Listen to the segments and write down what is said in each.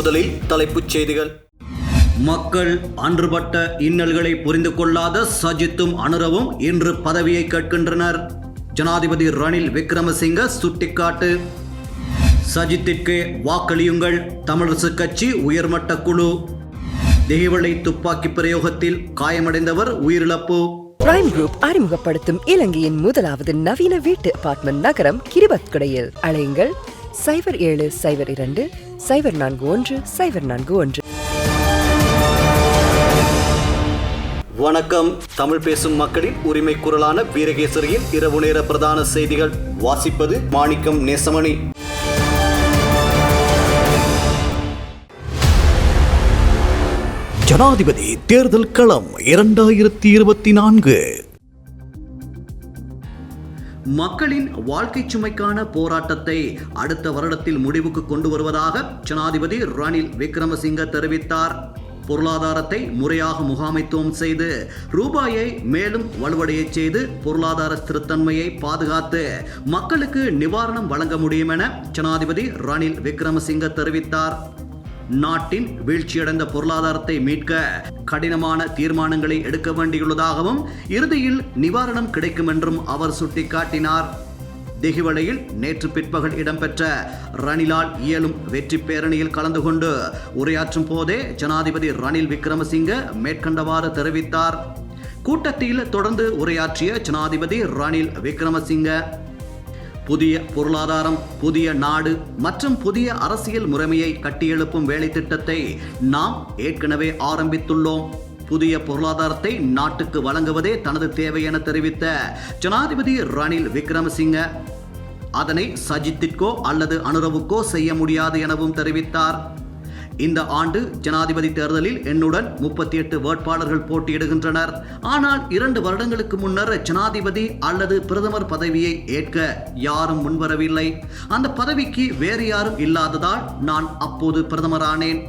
முதலில் தலைப்புச் செய்திகள். மக்கள் அன்றுபட்ட இன்னல்களை புரிந்து கொள்ளாத சஜித்தும் அனுரவும் இன்று பதவியை கேட்கின்றனர். ஜனாதிபதி ரணில் விக்ரமசிங்க சுட்டிக்காட்டு. சஜித்திற்கு வாக்களியுங்கள் தமிழரசு கட்சி உயர்மட்ட குழு. தெஹிவளை துப்பாக்கி பிரயோகத்தில் காயமடைந்தவர் உயிரிழப்பு. பிரைம் குரூப் அறிமுகப்படுத்தும் இலங்கையின் முதலாவது நவீன வீட்டு அபார்ட்மெண்ட் நகரம் கிரிபத் கடையில் அழையுங்கள் சைபர் ஏழு சைபர் இரண்டு சைபர் நான்கு ஒன்று சைபர் நான்கு ஒன்று. வணக்கம். தமிழ் பேசும் மக்களின் உரிமை குரலான வீரகேசரியின் இரவு நேர பிரதான செய்திகள். வாசிப்பது மாணிக்கம் நேசமணி. ஜனாதிபதி தேர்தல் களம் இரண்டாயிரத்தி இருபத்தி நான்கு. மக்களின் வாழ்க்கை சுமைக்கான போராட்டத்தை அடுத்த வருடத்தில் முடிவுக்கு கொண்டு வருவதாக ஜனாதிபதி ரணில் விக்ரமசிங்க தெரிவித்தார். பொருளாதாரத்தை முறையாக முகாமைத்துவம் செய்து ரூபாயை மேலும் வலுவடையச் செய்து பொருளாதார ஸ்திரத்தன்மையை பாதுகாத்து மக்களுக்கு நிவாரணம் வழங்க முடியும் என ஜனாதிபதி ரணில் விக்ரமசிங்க தெரிவித்தார். நாட்டின் வீழ்ச்சியடைந்த பொருளாதாரத்தை மீட்க கடினமான தீர்மானங்களை எடுக்க வேண்டியுள்ளதாகவும் இறுதியில் நிவாரணம் கிடைக்கும் என்றும் அவர் சுட்டிக்காட்டினார். திகிவளையில் நேற்று பிற்பகல் இடம்பெற்ற ரணிலால் இயலும் வெற்றி பேரணியில் கலந்து கொண்டு உரையாற்றும் போதே ஜனாதிபதி ரணில் விக்ரமசிங்க மேற்கண்டவாறு தெரிவித்தார். கூட்டத்தில் தொடர்ந்து உரையாற்றிய ஜனாதிபதி ரணில் விக்ரமசிங்க புதிய பொருளாதாரம் புதிய நாடு மற்றும் புதிய அரசியல் முறைமையை கட்டியெழுப்பும் வேலை திட்டத்தை நாம் ஏற்கனவே ஆரம்பித்துள்ளோம். புதிய பொருளாதாரத்தை நாட்டுக்கு வழங்குவதே தனது தேவை என தெரிவித்த ஜனாதிபதி ரணில் விக்ரமசிங்க அதனை சஜித்திற்கோ அல்லது அனுரவுக்கோ செய்ய முடியாது எனவும் தெரிவித்தார். இந்த ஆண்டு ஜனாதிபதி தேர்தலில் என்னுடன் முப்பத்தி எட்டு வேட்பாளர்கள் போட்டியிடுகின்றனர். ஆனால் இரண்டு வருடங்களுக்கு முன்னர் ஜனாதிபதி அல்லது பிரதமர் பதவியை ஏற்க யாரும் முன்வரவில்லை. அந்த பதவிக்கு வேறு யாரும் இல்லாததால் நான் அப்போது பிரதமரானேன்.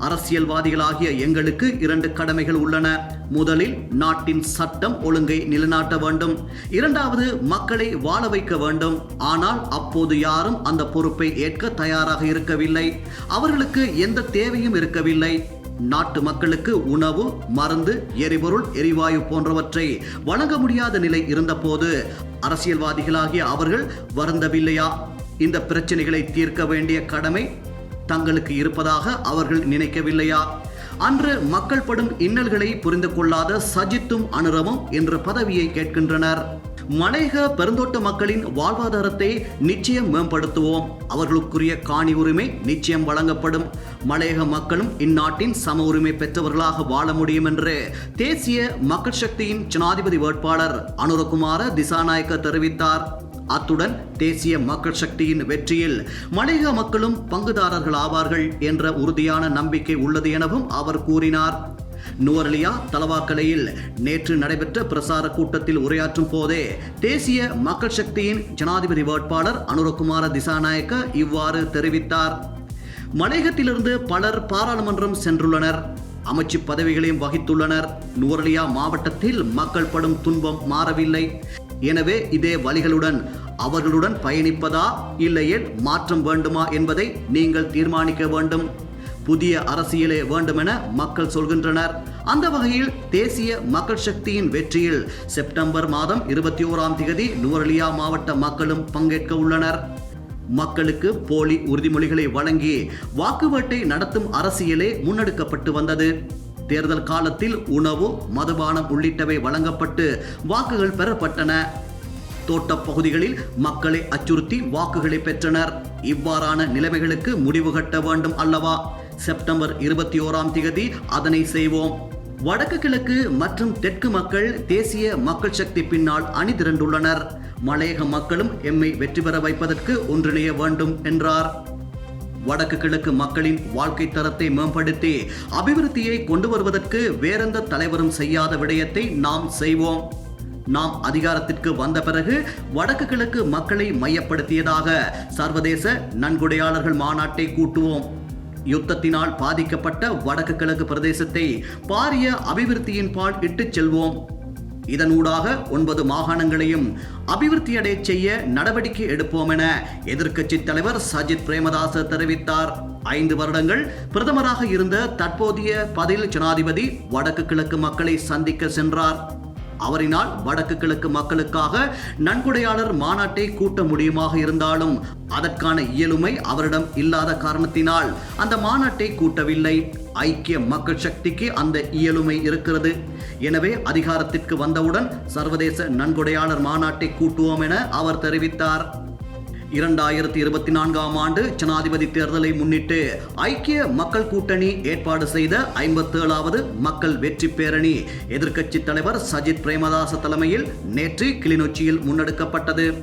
அரசியல்வாதிகளாகிய எங்களுக்கு இரண்டு கடமைகள் உள்ளன. முதலில் நாட்டின் சட்டம் ஒழுங்கை நிலைநாட்ட வேண்டும். இரண்டாவது மக்களை வாழ வைக்க வேண்டும். ஆனால் அப்போது யாரும் அந்த பொறுப்பை ஏற்க தயாராக இருக்கவில்லை. அவர்களுக்கு எந்த தேவையும் இருக்கவில்லை. நாட்டு மக்களுக்கு உணவு மருந்து எரிபொருள் எரிவாயு போன்றவற்றை வழங்க முடியாத நிலை இருந்தபோது அரசியல்வாதிகளாகிய அவர்கள் வருந்தவில்லையா? இந்த பிரச்சனைகளை தீர்க்க வேண்டிய கடமை தங்களுக்கு இருப்பதாக அவர்கள் நினைக்கவில்லையா? அன்று மக்கள் படும் இன்னல்களை புரிந்து கொள்ளாத சஜித்தும் அனுரவும் என்ற பதவியை கேட்கின்றனர். மலையக பெருந்தோட்ட மக்களின் வாழ்வாதாரத்தை நிச்சயம் மேம்படுத்துவோம். அவர்களுக்குரிய காணி உரிமை நிச்சயம் வழங்கப்படும். மலையக மக்களும் இந்நாட்டின் சம உரிமை பெற்றவர்களாக வாழ முடியும் என்று தேசிய மக்கள் சக்தியின் ஜனாதிபதி வேட்பாளர் அனுரகுமார திசாநாயக்க தெரிவித்தார். அத்துடன் தேசிய மக்கள் சக்தியின் வெற்றியில் மலையக மக்களும் பங்குதாரர்கள் ஆவார்கள் என்ற உறுதியான நம்பிக்கை உள்ளது எனவும் அவர் கூறினார். நுவரலியா தலவாக்கலையில் நேற்று நடைபெற்ற பிரசார கூட்டத்தில் உரையாற்றும் போதே தேசிய மக்கள் சக்தியின் ஜனாதிபதி வேட்பாளர் அனுரகுமார திசாநாயக்க இவ்வாறு தெரிவித்தார். மலையகத்திலிருந்து பலர் பாராளுமன்றம் சென்றுள்ளனர். அமைச்சு பதவிகளையும் வகித்துள்ளனர். நுவரலியா மாவட்டத்தில் மக்கள் படும் துன்பம் மாறவில்லை. எனவே இதே வழிகளுடன் அவர்களுடன் பயணிப்பதா இல்லையேல் மாற்றம் வேண்டுமா என்பதை நீங்கள் தீர்மானிக்க வேண்டும். புதிய அரசியலே வேண்டுமென மக்கள் சொல்கின்றனர். அந்த வகையில் தேசிய மக்கள் சக்தியின் வெற்றியில் செப்டம்பர் மாதம் இருபத்தி ஓராம் தேதி நுவரலியா மாவட்ட மக்களும் பங்கேற்க உள்ளனர். மக்களுக்கு போலி உறுதிமொழிகளை வழங்கி வாக்குவேட்டை நடத்தும் அரசியலே முன்னெடுக்கப்பட்டு வந்தது. தேர்தல் காலத்தில் உணவு மதுபானம் உள்ளிட்டவை வழங்கப்பட்டு வாக்குகள் பெறப்பட்டன. தோட்டப் பகுதிகளில் மக்களை அச்சுறுத்தி வாக்குகளை பெற்றனர். இவ்வாறான நிலைமைகளுக்கு முடிவு கட்ட வேண்டும் அல்லவா? செப்டம்பர் இருபத்தி ஓராம் தேதி அதனை செய்வோம். வடக்கு கிழக்கு மற்றும் தெற்கு மக்கள் தேசிய மக்கள் சக்தி பின்னால் அணிதிரண்டுள்ளனர் மலையக மக்களும் எம்மை வெற்றி பெற வைப்பதற்கு ஒன்றிணைய வேண்டும் என்றார். வடக்கு கிழக்கு மக்களின் வாழ்க்கை தரத்தை மேம்படுத்தி அபிவிருத்தியை கொண்டு வருவதற்கு வேறெந்த தலைவரும் செய்யாத விடயத்தை நாம் செய்வோம். நாம் அதிகாரத்திற்கு வந்த பிறகு வடக்கு கிழக்கு மக்களை மையப்படுத்தியதாக சர்வதேச நன்கொடையாளர்கள் மாநாட்டை கூட்டுவோம். யுத்தத்தினால் பாதிக்கப்பட்ட வடக்கு கிழக்கு பிரதேசத்தை பாரிய அபிவிருத்தியின் பால் இட்டுச் செல்வோம். இதனூடாக ஒன்பது மாகாணங்களையும் அபிவிருத்தியடை செய்ய நடவடிக்கை எடுப்போம் என எதிர்க்கட்சி தலைவர் சஜித் பிரேமதாச தெரிவித்தார். ஐந்து வருடங்கள் பிரதமராக இருந்த தற்போதைய பதில் ஜனாதிபதி வடக்கு கிழக்கு மக்களை சந்திக்க சென்றார். அவரினால் வடக்கு கிழக்கு மக்களுக்காக நன்கொடையாளர் மாநாட்டை கூட்ட முடியுமாக இருந்தாலும் அதற்கான இயலுமை அவரிடம் இல்லாத காரணத்தினால் அந்த மாநாட்டை கூட்டவில்லை. ஐக்கிய மக்கள் சக்திக்கு அந்த இயலுமை இருக்கிறது. எனவே அதிகாரத்திற்கு வந்தவுடன் சர்வதேச நன்கொடையாளர் மாநாட்டை கூட்டுவோம் என அவர் தெரிவித்தார். இரண்டாயிரத்தி இருபத்தி நான்காம் ஆண்டு ஜனாதிபதி தேர்தலை முன்னிட்டு ஐக்கிய மக்கள் கூட்டணி ஏற்பாடு செய்த ஐம்பத்தேழாவது மக்கள் வெற்றி பேரணி. எதிர்க்கட்சி தலைவர் சஜித் பிரேமதாச தலைமையில் நேற்று கிளிநொச்சியில் முன்னெடுக்கப்பட்டது.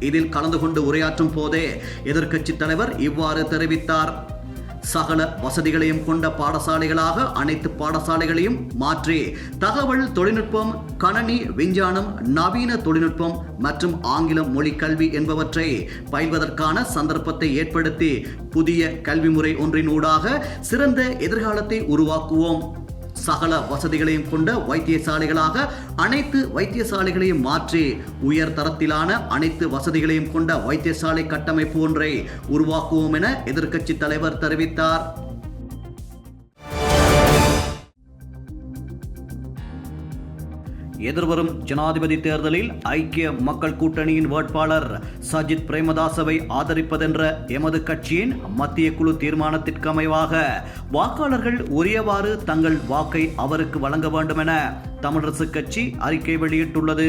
இதில் கலந்து கொண்டு உரையாற்றும் போதே எதிர்க்கட்சி தலைவர் இவ்வாறு தெரிவித்தார். சகல வசதிகளையும் கொண்ட பாடசாலைகளாக அனைத்து பாடசாலைகளையும் மாற்றி. தகவல் தொழில்நுட்பம் கணனி விஞ்ஞானம் நவீன தொழில்நுட்பம் மற்றும் ஆங்கிலம் மொழி கல்வி என்பவற்றை பயில்வதற்கான சந்தர்ப்பத்தை ஏற்படுத்தி புதிய கல்வி முறை ஒன்றினூடாக சிறந்த எதிர்காலத்தை உருவாக்குவோம். சகல வசதிகளையும் கொண்ட வைத்தியசாலைகளாக அனைத்து வைத்தியசாலைகளையும் மாற்றி உயர் தரத்திலான அனைத்து வசதிகளையும் கொண்ட வைத்தியசாலை கட்டமைப்பு ஒன்றை உருவாக்குவோம் என எதிர்க்கட்சி தலைவர் தெரிவித்தார். எதிர்வரும் ஜனாதிபதி தேர்தலில் ஐக்கிய மக்கள் கூட்டணியின் வேட்பாளர் சஜித் பிரேமதாசவை ஆதரிப்பதென்ற எமது கட்சியின் மத்திய குழு தீர்மானத்திற்கு அமைவாக வாக்காளர்கள் உரியவாறு தங்கள் வாக்கை அவருக்கு வழங்க வேண்டும் என தமிழரசு கட்சி அறிக்கை வெளியிட்டுள்ளது.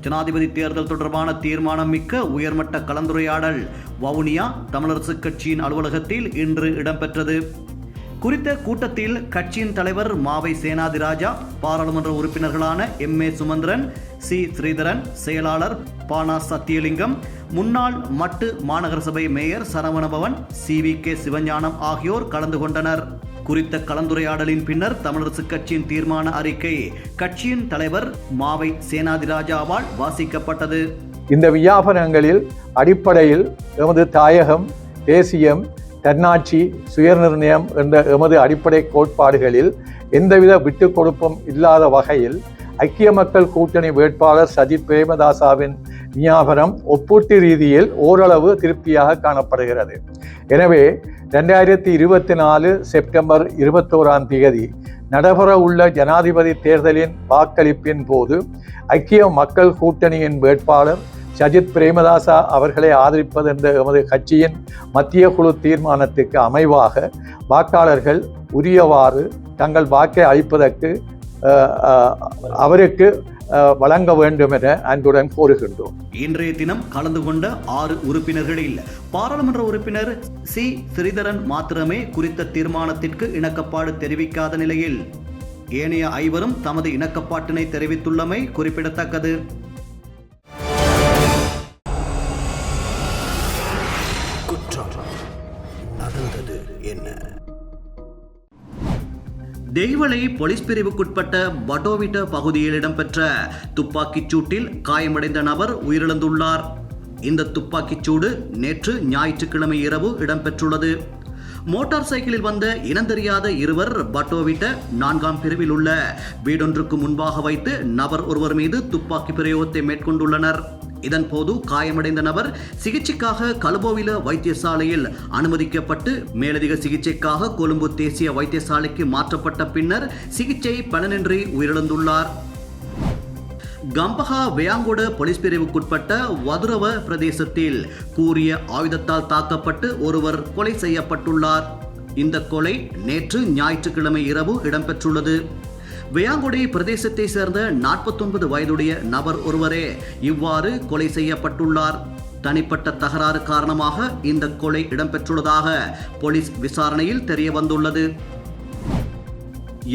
ஜனாதிபதி தேர்தல் தொடர்பான தீர்மானம் மிக்க உயர்மட்ட கலந்துரையாடல் வவுனியா தமிழரசு கட்சியின் அலுவலகத்தில் இன்று இடம்பெற்றது. குறித்த கூட்டத்தில் கட்சியின் தலைவர் மாவை சேனாதிராஜா பாராளுமன்ற உறுப்பினர்களான M. A. Sumanthiran C. Sritharan செயலாளர் பானா சத்தியலிங்கம் முன்னாள் மட்டு மாநகர சபை mayor Saravanabavan C. V. K. Sivagnanam ஆகியோர் கலந்து கொண்டனர். குறித்த கலந்துரையாடலின் பின்னர் தமிழரசு கட்சியின் தீர்மான அறிக்கை கட்சியின் தலைவர் மாவை சேனாதிராஜாவால் வாசிக்கப்பட்டது. இந்த வியாபனங்களில் அடிப்படையில் எமது தாயகம் தேசியம் தன்னாட்சி சுயநிர்ணயம் என்ற எமது அடிப்படை கோட்பாடுகளில் எந்தவித விட்டு கொடுப்பும் இல்லாத வகையில் ஐக்கிய மக்கள் கூட்டணி வேட்பாளர் சஜித் பிரேமதாசாவின் வியாபனம் ஒப்பூட்டு ரீதியில் ஓரளவு திருப்தியாக காணப்படுகிறது. எனவே ரெண்டாயிரத்தி இருபத்தி நாலு செப்டம்பர் இருபத்தோராம் தேதி நடைபெற உள்ள ஜனாதிபதி தேர்தலின் வாக்களிப்பின் போது ஐக்கிய மக்கள் கூட்டணியின் வேட்பாளர் சஜித் பிரேமதாசா அவர்களை ஆதரிப்பது என்ற எமது கட்சியின் மத்திய குழு தீர்மானத்துக்கு அமைவாக வாக்காளர்கள் உரியவாறு தங்கள் வாக்கை அளிப்பதற்கு அவருக்கு வழங்க வேண்டும் என அன்புடன் கோருகின்றோம் இன்றைய தினம் கலந்து கொண்ட ஆறு உறுப்பினர்களில் பாராளுமன்ற உறுப்பினர் சி. ஸ்ரீதரன் மாத்திரமே குறித்த தீர்மானத்திற்கு இணக்கப்பாடு தெரிவிக்காத நிலையில் ஏனைய ஐவரும் தமது இணக்கப்பாட்டினை தெரிவித்துள்ளமை குறிப்பிடத்தக்கது. நடந்தது என்ன? தெய்வளை போலீஸ் பிரிவுக்குட்பட்ட பட்டோவிட்ட பகுதியில் இடம்பெற்ற துப்பாக்கிச் சூட்டில் காயமடைந்த நபர் உயிரிழந்துள்ளார். இந்த துப்பாக்கிச் சூடு நேற்று ஞாயிற்றுக்கிழமை இரவு இடம்பெற்றுள்ளது. மோட்டார் சைக்கிளில் வந்த இனந்தெரியாத இருவர் பட்டோவிட்ட நான்காம் பிரிவில் உள்ள வீடொன்றுக்கு முன்பாக வைத்து நபர் ஒருவர் மீது துப்பாக்கி பிரயோகத்தை மேற்கொண்டுள்ளனர். இதன்போது காயமடைந்த நபர் சிகிச்சைக்காக கலுபோவில வைத்தியசாலையில் அனுமதிக்கப்பட்டு மேலதிக சிகிச்சைக்காக கொழும்பு தேசிய வைத்தியசாலைக்கு மாற்றப்பட்ட பின்னர் சிகிச்சை பலனின்றி உயிரிழந்துள்ளார். கம்பஹா வேயாங்கொட போலீஸ் பிரிவுக்குட்பட்ட வதுரவ பிரதேசத்தில் கூறிய ஆயுதத்தால் தாக்கப்பட்டு ஒருவர் கொலை செய்யப்பட்டுள்ளார். இந்த கொலை நேற்று ஞாயிற்றுக்கிழமை இரவு இடம்பெற்றுள்ளது. வேயாங்குடி பிரதேசத்தை சேர்ந்த 49 வயதுடைய நபர் ஒருவரே இவ்வாறு கொலை செய்யப்பட்டுள்ளார். தனிப்பட்ட தகராறு காரணமாக இந்த கொலை இடம்பெற்றுள்ளதாக போலீஸ் விசாரணையில் தெரிய வந்துள்ளது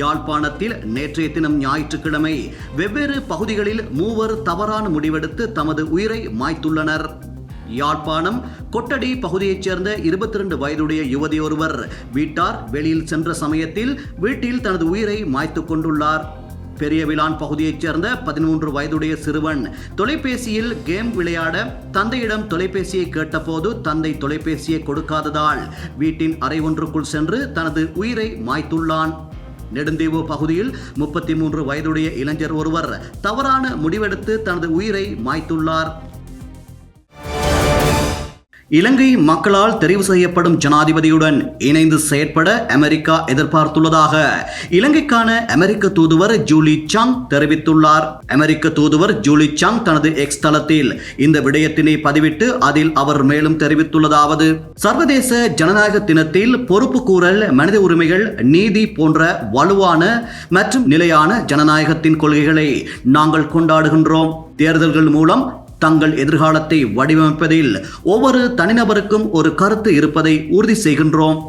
யாழ்ப்பாணத்தில் நேற்றைய தினம் ஞாயிற்றுக்கிழமை வெவ்வேறு பகுதிகளில் மூவர் தவறான முடிவெடுத்து தமது உயிரை மாய்த்துள்ளனர். யாழ்ப்பாணம் கொட்டடி பகுதியைச் சேர்ந்த இருபத்தி ரெண்டு வயதுடைய யுவதி ஒருவர் வீட்டார் வெளியில் சென்ற சமயத்தில் வீட்டில் தனது உயிரை மாய்த்து கொண்டுள்ளார். பெரியவிலான் பகுதியைச் சேர்ந்த பதிமூன்று வயதுடைய சிறுவன் தொலைபேசியில் கேம் விளையாட தந்தையிடம் தொலைபேசியை கேட்டபோது தந்தை தொலைபேசியை கொடுக்காததால் வீட்டின் அறை ஒன்றுக்குள் சென்று தனது உயிரை மாய்த்துள்ளான். நெடுந்தீவு பகுதியில் முப்பத்தி மூன்று வயதுடைய இளைஞர் ஒருவர் தவறான முடிவெடுத்து தனது உயிரை மாய்த்துள்ளார். இலங்கை மக்களால் தெரிவு செய்யப்படும் ஜனாதிபதியுடன் இணைந்து செயற்பட அமெரிக்கா எதிர்பார்த்துள்ளதாக இலங்கைக்கான அமெரிக்க தூதுவர் ஜூலி சாங் தெரிவித்துள்ளார். அமெரிக்க தூதுவர் ஜூலி சாங் தனது எக்ஸ் தளத்தில் இந்த விடயத்தினை பதிவிட்டு அதில் அவர் மேலும் தெரிவித்துள்ளதாவது சர்வதேச ஜனநாயக தினத்தில் பொறுப்பு கூறல் மனித உரிமைகள் நீதி போன்ற வலுவான மற்றும் நிலையான ஜனநாயகத்தின் கொள்கைகளை நாங்கள் கொண்டாடுகின்றோம். தேர்தல்கள் மூலம் தங்கள் எதிர்காலத்தை வடிவமைப்பதில் ஒவ்வொரு தனிநபருக்கும் ஒரு கருத்து இருப்பதை உறுதி செய்கின்றோம்.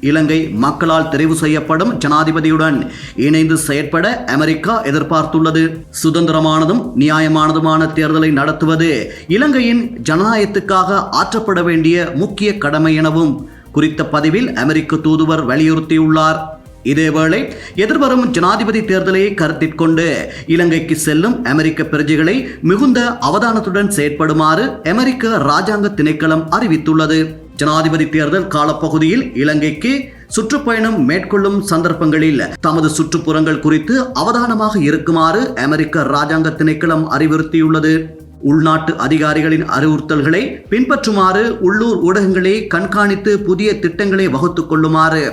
இலங்கை மக்களால் தெரிவு செய்யப்படும் ஜனாதிபதியுடன் இணைந்து செயற்பட அமெரிக்கா எதிர்பார்த்துள்ளது. சுதந்திரமானதும் நியாயமானதுமான தேர்தலை நடத்துவது இலங்கையின் ஜனநாயகத்துக்காக ஆற்றப்பட வேண்டிய முக்கிய கடமை எனவும் குறித்த பதிவில் அமெரிக்க தூதுவர் வலியுறுத்தியுள்ளார். இதேவேளை எதிர்வரும் ஜனாதிபதி தேர்தலை கருத்தில் கொண்டு இலங்கைக்கு செல்லும் அமெரிக்க பிரஜைகளை மிகுந்த அவதானத்துடன் செயற்படுமாறு அமெரிக்க ராஜாங்க திணைக்களம் அறிவித்துள்ளது. ஜனாதிபதி தேர்தல் காலப்பகுதியில் இலங்கைக்கு சுற்றுப்பயணம் மேற்கொள்ளும் சந்தர்ப்பங்களில் தமது சுற்றுப்புறங்கள் குறித்து அவதானமாக இருக்குமாறு அமெரிக்க ராஜாங்க திணைக்களம் அறிவுறுத்தியுள்ளது. உள்நாட்டு அதிகாரிகளின் அறிவுறுத்தல்களை பின்பற்றுமாறு உள்ளூர் ஊடகங்களை கண்காணித்து புதிய திட்டங்களை வகுத்துக் கொள்ளுமாறு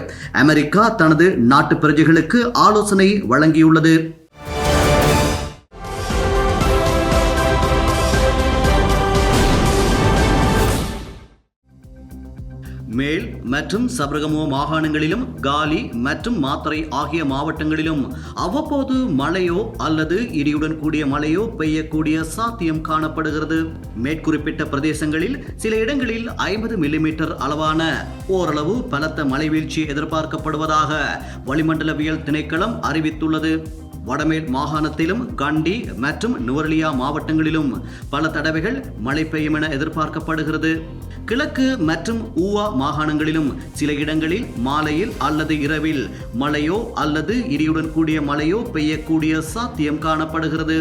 அமெரிக்கா தனது நாட்டு பிரஜைகளுக்கு ஆலோசனை வழங்கியுள்ளது. மற்றும் சபரகமோ மாகாணங்களிலும் காலி மற்றும் மாத்தரை ஆகிய மாவட்டங்களிலும் அவ்வப்போது மழையோ அல்லது இடியுடன் கூடிய மழையோ பெய்யக்கூடிய சாத்தியம் காணப்படுகிறது. மேற்குறிப்பிட்ட பிரதேசங்களில் சில இடங்களில் ஐம்பது மில்லிமீட்டர் அளவான ஓரளவு பலத்த மழை வீழ்ச்சி எதிர்பார்க்கப்படுவதாக வளிமண்டலவியல் திணைக்களம் அறிவித்துள்ளது. வடமேல் மாகாணத்திலும் கண்டி மற்றும் நுவரலியா மாவட்டங்களிலும் பல தடவைகள் மழை பெய்யும் என எதிர்பார்க்கப்படுகிறது. கிழக்கு மற்றும் ஊவா மாகாணங்களிலும் சில இடங்களில் மாலையில் அல்லது இரவில் மழையோ அல்லது இடியுடன் கூடிய மழையோ பெய்யக்கூடிய சாத்தியம் காணப்படுகிறது.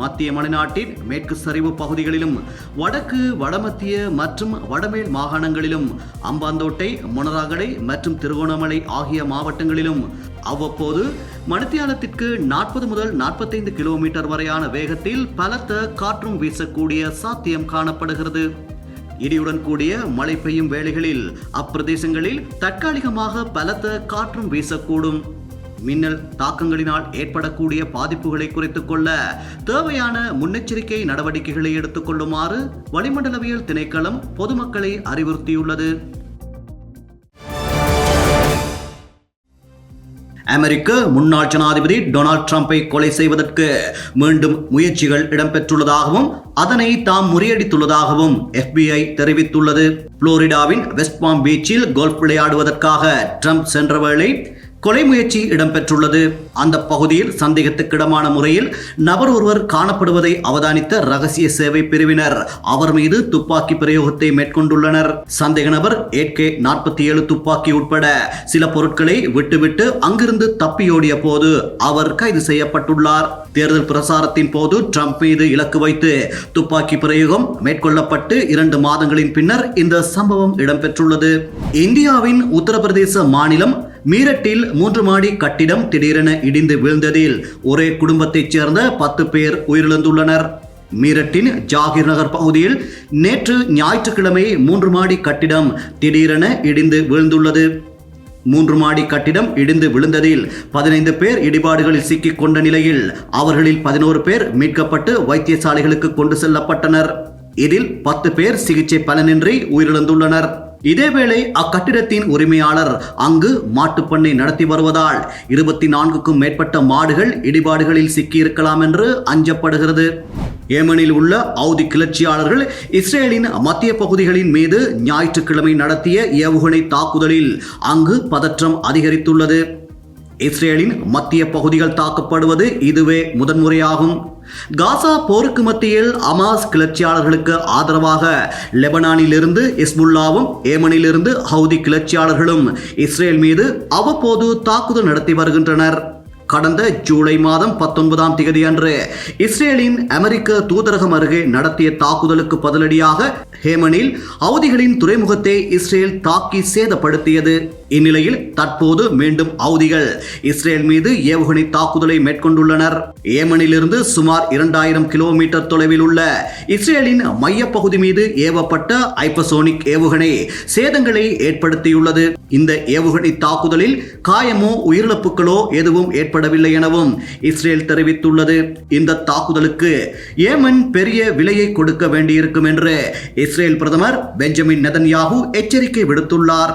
மத்திய மலைநாட்டின் மேற்கு சரிவு பகுதிகளிலும் வடக்கு வடமத்திய மற்றும் வடமேல் மாகாணங்களிலும் அம்பாந்தோட்டை முனராகடை மற்றும் திருகோணமலை ஆகிய மாவட்டங்களிலும் அவ்வப்போது மணித்தியாலத்திற்கு நாற்பது முதல் நாற்பத்தைந்து கிலோமீட்டர் வரையான வேகத்தில் பலத்த காற்றும் வீசக்கூடிய சாத்தியம் காணப்படுகிறது. இடியுடன் கூடிய மழை பெய்யும் வேளைகளில் அப்பிரதேசங்களில் தற்காலிகமாக பலத்த காற்றும் வீசக்கூடும். மின்னல் தாக்கங்களினால் ஏற்படக்கூடிய பாதிப்புகளை குறைத்துக் கொள்ள தேவையான முன்னெச்சரிக்கை நடவடிக்கைகளை எடுத்துக்கொள்ளுமாறு வளிமண்டலவியல் திணைக்களம் பொதுமக்களை அறிவுறுத்தியுள்ளது. அமெரிக்க முன்னாள் ஜனாதிபதி டொனால்ட் ட்ரம்பை கொலை செய்வதற்கு மீண்டும் முயற்சிகள் இடம்பெற்றுள்ளதாகவும் அதனை தாம் முறியடித்துள்ளதாகவும் எஃபிஐ தெரிவித்துள்ளது. புளோரிடாவின் வெஸ்ட் பாம் பீச்சில் கோல்ஃப் விளையாடுவதற்காக ட்ரம்ப் சென்ற வேளை கொலை முயற்சி இடம்பெற்றுள்ளது. அந்த பகுதியில் சந்தேகத்துக்கிடமான முறையில் நபர் ஒருவர் காணப்படுவதை அவதானித்த ரகசிய சேவை பிரிவினர். அவர் மீது துப்பாக்கி பிரயோகத்தை மேற்கொண்டுள்ளனர். சந்தேக நபர் ஏற்கே நாற்பத்தி ஏழு துப்பாக்கி உட்பட சில பொருட்களை விட்டுவிட்டு அங்கிருந்து தப்பியோடிய போது அவர் கைது செய்யப்பட்டுள்ளார். தேர்தல் பிரசாரத்தின் போது ட்ரம்ப் மீது இலக்கு வைத்து துப்பாக்கி பிரயோகம் மேற்கொள்ளப்பட்டு இரண்டு மாதங்களின் பின்னர் இந்த சம்பவம் இடம்பெற்றுள்ளது. இந்தியாவின் உத்தரப்பிரதேச மாநிலம் மீரட்டில் மூன்று மாடி கட்டிடம் திடீரென இடிந்து வீழ்ந்ததில் ஒரே குடும்பத்தைச் சேர்ந்த பத்து பேர் உயிரிழந்துள்ளனர். மீரட்டின் ஜாகிர் நகர் பகுதியில் நேற்று ஞாயிற்றுக்கிழமை மூன்று மாடி கட்டிடம் திடீரென இடிந்து வீழ்ந்துள்ளது. மூன்று மாடி கட்டிடம் இடிந்து விழுந்ததில் பதினைந்து பேர் இடிபாடுகளில் சிக்கிக் கொண்ட நிலையில் அவர்களில் பதினோரு பேர் மீட்கப்பட்டு வைத்தியசாலைகளுக்கு கொண்டு செல்லப்பட்டனர். இதில் பத்து பேர் சிகிச்சை பலனின்றி உயிரிழந்துள்ளனர். இதேவேளை அக்கட்டிடத்தின் உரிமையாளர் அங்கு மாட்டுப்பண்ணை நடத்தி வருவதால் இருபத்தி நான்குக்கும் மேற்பட்ட மாடுகள் இடிபாடுகளில் சிக்கியிருக்கலாம் என்று அஞ்சப்படுகிறது. ஏமனில் உள்ள அவுதி கிளர்ச்சியாளர்கள் இஸ்ரேலின் மத்திய பகுதிகளின் மீது ஞாயிற்றுக்கிழமை நடத்திய ஏவுகணை தாக்குதலில் அங்கு பதற்றம் அதிகரித்துள்ளது. இஸ்ரேலின் மத்திய பகுதிகள் தாக்கப்படுவது இதுவே முதன்முறையாகும். காசா போருக்கு மத்தியில் அமாஸ் கிளர்ச்சியாளர்களுக்கு ஆதரவாக லெபனானிலிருந்து இஸ்புல்லாவும் ஏமனிலிருந்து ஹவுதி கிளர்ச்சியாளர்களும் இஸ்ரேல் மீது அவ்வப்போது தாக்குதல் நடத்தி வருகின்றனர். கடந்த ஜூலை மாதம் பத்தொன்பதாம் தேதி அன்று இஸ்ரேலின் அமெரிக்க தூதரகம் அருகே நடத்திய தாக்குதலுக்கு பதிலடியாக ஹேமனில் அவதிகளின் துறைமுகத்தை இஸ்ரேல் தாக்கி சேதப்படுத்தியது. இந்நிலையில் தற்போது மீண்டும் ஹவுதிகள் இஸ்ரேல் மீது ஏவுகணை தாக்குதலை மேற்கொண்டுள்ளனர். ஏமனிலிருந்து சுமார் இரண்டாயிரம் கிலோமீட்டர் தொலைவில் உள்ள இஸ்ரேலின் மையப்பகுதி மீது ஏவப்பட்ட ஐப்பசோனிக் ஏவுகணை சேதங்களை ஏற்படுத்தியுள்ளது. இந்த ஏவுகணை தாக்குதலில் காயமோ உயிரிழப்புகளோ எதுவும் ஏற்படவில்லை எனவும் இஸ்ரேல் தெரிவித்துள்ளது. இந்த தாக்குதலுக்கு ஏமன் பெரிய விலையை கொடுக்க வேண்டியிருக்கும் என்று இஸ்ரேல் பிரதமர் பெஞ்சமின் நெதன்யாகு எச்சரிக்கை விடுத்துள்ளார்.